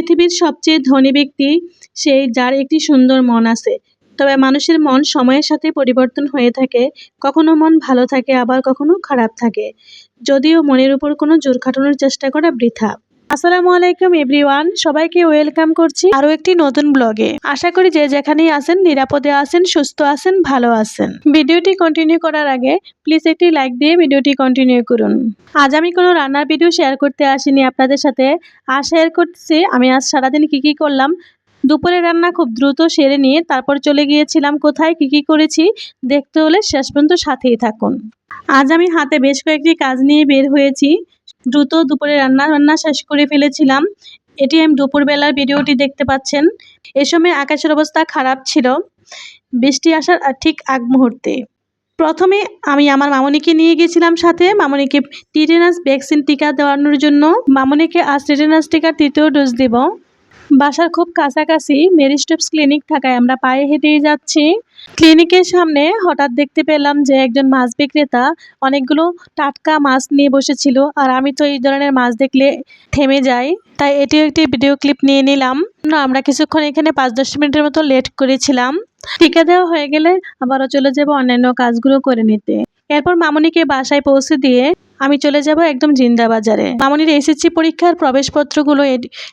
পৃথিবীর সবচেয়ে ধনী ব্যক্তি সেই যার একটি সুন্দর মন আছে। তবে মানুষের মন সময়ের সাথে পরিবর্তন হয়ে থাকে, কখনো মন ভালো থাকে, আবার কখনো খারাপ থাকে। যদিও মনের উপর কোনো জোর খাটানোর চেষ্টা করা বৃথা। আসসালামু আলাইকুম, এভরিওয়ান। সবাইকে ওয়েলকাম করছি আরও একটি নতুন ব্লগে। আশা করি যে যেখানেই আছেন, নিরাপদে আছেন, সুস্থ আছেন, ভালো আছেন। ভিডিওটি কন্টিনিউ করার আগে প্লিজ একটি লাইক দিয়ে ভিডিওটি কন্টিনিউ করুন। আজ আমি কোনো রান্নার ভিডিও শেয়ার করতে আসিনি আপনাদের সাথে। আর শেয়ার করতেছি আমি আজ সারাদিন কি কি করলাম, দুপুরে রান্না খুব দ্রুত সেরে নিয়ে তারপর চলে গিয়েছিলাম কোথায়, কী কী করেছি, দেখতে হলে শেষ পর্যন্ত সাথেই থাকুন। আজ আমি হাতে বেশ কয়েকটি কাজ নিয়ে বের হয়েছি। দ্রুত দুপুরে রান্না রান্না শেষ করে ফেলেছিলাম। এটি আমি দুপুরবেলার ভিডিওটি দেখতে পাচ্ছেন। এ সময় আকাশের অবস্থা খারাপ ছিল। বৃষ্টি আসার ঠিক আগ মুহূর্তে। প্রথমে আমি আমার মামনিকে নিয়ে গেছিলাম সাথে। মামনিকে টিটেনাস ভ্যাকসিন টিকা দেওয়ানোর জন্য। মামনিকে আজ টিটেনাস টিকার তৃতীয় ডোজ দেব। বাসার খুব কাছাকাছি মেরিস্টেপস ক্লিনিক থাকায় আমরা পায়ে হেঁটেই যাচ্ছি। ক্লিনিকের সামনে হঠাৎ দেখতে পেলাম যে একজন মাছ বিক্রেতা অনেকগুলো টাটকা মাছ নিয়ে বসেছিল আর আমি তো এই ধরনের মাছ দেখলে থেমে যাই। তাই এটিও একটি ভিডিও ক্লিপ নিয়ে নিলাম। আমরা কিছুক্ষণ এখানে পাঁচ দশ মিনিটের মতো লেট করেছিলাম। টিকা দেওয়া হয়ে গেলে আবারও চলে যাব অন্যান্য কাজগুলো করে নিতে। এরপর মামনিকে বাসায় পৌঁছে দিয়ে আমি চলে যাব একদম জিন্দা বাজারে মামনির এসএসসি পরীক্ষার প্রবেশপত্রগুলো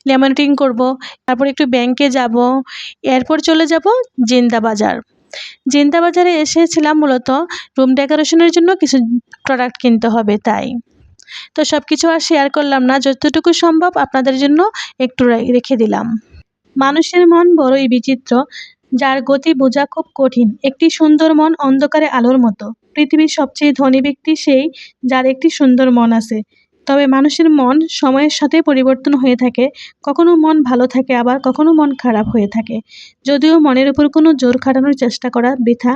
লেমিনেটিং করব, তারপর একটু ব্যাংকে যাব, এরপর চলে যাব জিন্দা বাজার জিন্দা বাজারে এসেছিলাম মূলত রুম ডেকোরেশনের জন্য কিছু প্রোডাক্ট কিনতে হবে তাই। তো সব কিছু আর শেয়ার করলাম না, যতটুকু সম্ভব আপনাদের জন্য একটু রেখে দিলাম। মানুষের মন বড়ই বিচিত্র যার গতি বোঝা খুব কঠিন। একটি সুন্দর মন অন্ধকারে আলোর মতো। পৃথিবীর সবচেয়ে ধনী ব্যক্তি সেই যার একটি সুন্দর মন আছে। তবে মানুষের মন সময়ের সাথে পরিবর্তন হয়ে থাকে। কখনো মন ভালো থাকে, আবার কখনো মন খারাপ হয়ে থাকে। যদিও মনের উপর কোনো জোর খাটানোর চেষ্টা করা বৃথা।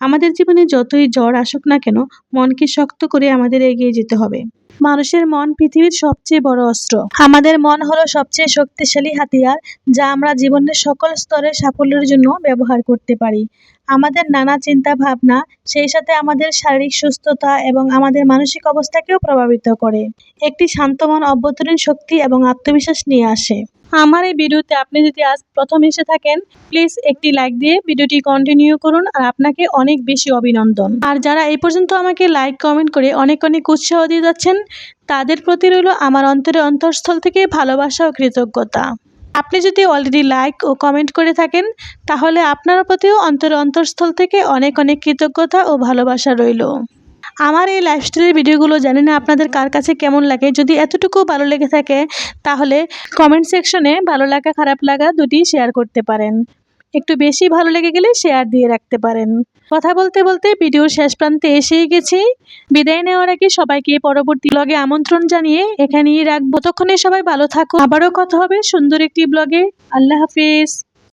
আমাদের জীবনে যতই জ্বর আসুক না কেন, মনকে শক্ত করে আমাদের এগিয়ে যেতে হবে। মানুষের মন পৃথিবীর সবচেয়ে বড় অস্ত্র। আমাদের মন হলো সবচেয়ে শক্তিশালী হাতিয়ার, যা আমরা জীবনের সকল স্তরের সাফল্যের জন্য ব্যবহার করতে পারি। আমাদের নানা চিন্তা ভাবনা সেই সাথে আমাদের শারীরিক সুস্থতা এবং আমাদের মানসিক অবস্থাকেও প্রভাবিত করে। একটি শান্ত মন অভ্যন্তরীণ শক্তি এবং আত্মবিশ্বাস নিয়ে আসে। আমার এই ভিডিওতে আপনি যদি আজ প্রথম এসে থাকেন প্লিজ একটি লাইক দিয়ে ভিডিওটি কন্টিনিউ করুন আর আপনাকে অনেক বেশি অভিনন্দন। আর যারা এই পর্যন্ত আমাকে লাইক কমেন্ট করে অনেক অনেক উৎসাহ দিয়ে যাচ্ছেন, তাদের প্রতি রইল আমার অন্তরে অন্তঃস্থল থেকে ভালোবাসা ও কৃতজ্ঞতা। আপনি যদি অলরেডি লাইক ও কমেন্ট করে থাকেন, তাহলে আপনার প্রতিও অন্তরে অন্তঃস্থল থেকে অনেক অনেক কৃতজ্ঞতা ও ভালোবাসা রইল। আমার এই লাইফস্টাইলের ভিডিওগুলো জানি না আপনাদের কার কাছে কেমন লাগে। যদি এতটুকু ভালো লেগে থাকে, তাহলে কমেন্ট সেকশনে ভালো লাগা, খারাপ লাগা দুটি শেয়ার করতে পারেন। একটু বেশি ভালো লেগে গেলে শেয়ার দিয়ে রাখতে পারেন। কথা বলতে বলতে ভিডিওর শেষ প্রান্তে এসেই গেছি। বিদায় নেওয়ার আগে সবাইকে পরবর্তী ব্লগে আমন্ত্রণ জানিয়ে এখানেই রাখব। ততক্ষণে সবাই ভালো থাকো আবারও কথা হবে সুন্দর একটি ব্লগে আল্লাহ হাফিজ।